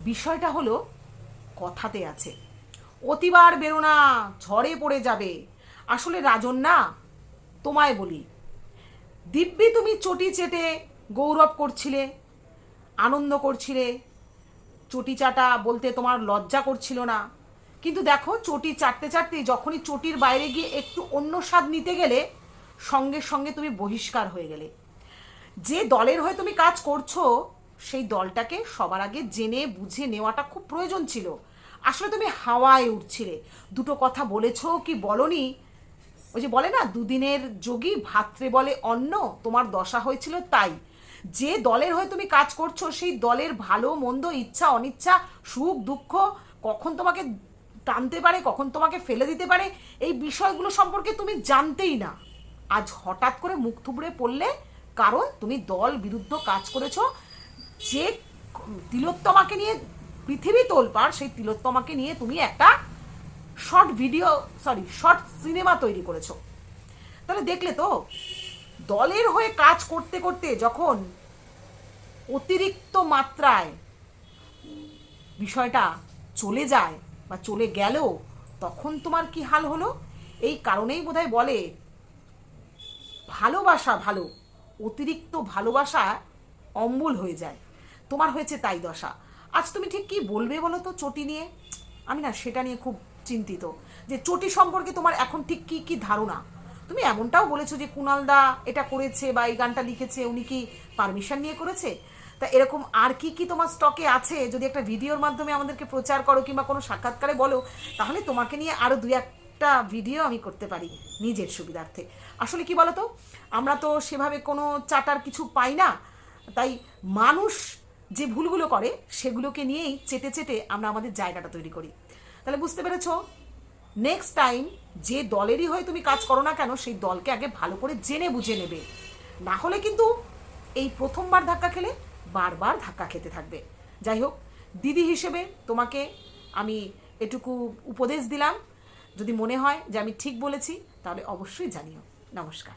বিষয়টা হলো, কথাতে আছে। অতিবার বেরো না ঝড়ে পড়ে যাবে। আসলে রাজন না, তোমায় বলি। দিব্যি তুমি চটি চেটে গৌরব করছিলে, আনন্দ করছিলে। চটি চাটা বলতে তোমার লজ্জা করছিল না। কিন্তু দেখো, চটি চাটতে চাটতে যখনই চটির বাইরে গিয়ে একটু অন্য স্বাদ নিতে গেলে সঙ্গে সঙ্গে তুমি বহিষ্কার হয়ে গেলে। যে দলের হয়ে তুমি কাজ করছ সেই দলটাকে সবার আগে জেনে, বুঝে নেওয়াটা খুব প্রয়োজন ছিল। আসলে তুমি হাওয়ায় উঠছিলে দুটো কথা বলেছ কি বলনি? ওই যে বলে না, দুদিনের যোগী ভাত্রে বলে অন্ন, তোমার দশা হয়েছিল তাই। যে দলের হয়ে তুমি কাজ করছ, সেই দলের ভালো, মন্দ, ইচ্ছা, অনিচ্ছা, সুখ, দুঃখ কখন তোমাকে টানতে পারে, কখন তোমাকে ফেলে দিতে পারে, এই বিষয়গুলো সম্পর্কে তুমি জানতেই না। আজ হঠাৎ করে মুখ থুবড়ে পড়লে কারণ তুমি দল বিরুদ্ধ কাজ করেছ যে তিলোত্তমাকে নিয়ে পৃথিবী তোলপাড়, সেই তিলোত্তমাকে নিয়ে তুমি একটা short video sorry short cinema তৈরি করেছ। তাহলে দেখলে তো, দলের হয়ে কাজ করতে করতে যখন অতিরিক্ত মাত্রায় বিষয়টা চলে যায় বা চলে গেল, তখন তোমার কি হাল হলো? এই কারণেই বোধহয় বলে, ভালোবাসা ভালো, অতিরিক্ত ভালোবাসা অম্বুল হয়ে যায়। তোমার হয়েছে তাই দশা। আজ তুমি ঠিক কি বলবে বলো তো চটি নিয়ে? আমি না সেটা নিয়ে খুব চিন্তিত। যে চটি সম্পর্কে তোমার এখন ঠিক কি কি ধারণা? তুমি এমনটাও বলেছ যে কুণালদা এটা করেছে বা এই গানটা লিখেছে, উনি কি পারমিশন নিয়ে করেছে? তা এরকম আর কি কি তোমার স্টকে আছে? যদি একটা ভিডিওর মাধ্যমে আমাদেরকে প্রচার করো কিংবা কোনো সাক্ষাৎকারে বলো, তাহলে তোমাকে নিয়ে আরও দুই একটা ভিডিও আমি করতে পারি নিজের সুবিধার্থে। আসলে কি বলতো আমরা তো সেভাবে কোনো চাটার কিছু পাই না। তাই মানুষ যে ভুলগুলো করে সেগুলোকে নিয়েই চেটে চেটে আমরা আমাদের জায়গাটা তৈরি করি। তাহলে বুঝতে পেরেছ? নেক্সট টাইম যে দলেরই হয়ে তুমি কাজ করো না কেন, সেই দলকে আগে ভালো করে জেনে বুঝে নেবে। না হলে কিন্তু এই প্রথমবার ধাক্কা খেলে বারবার ধাক্কা খেতে থাকবে। যাই হোক, দিদি হিসেবে তোমাকে আমি এটুকু উপদেশ দিলাম। যদি মনে হয় যে আমি ঠিক বলেছি, তাহলে অবশ্যই জানিও। নমস্কার।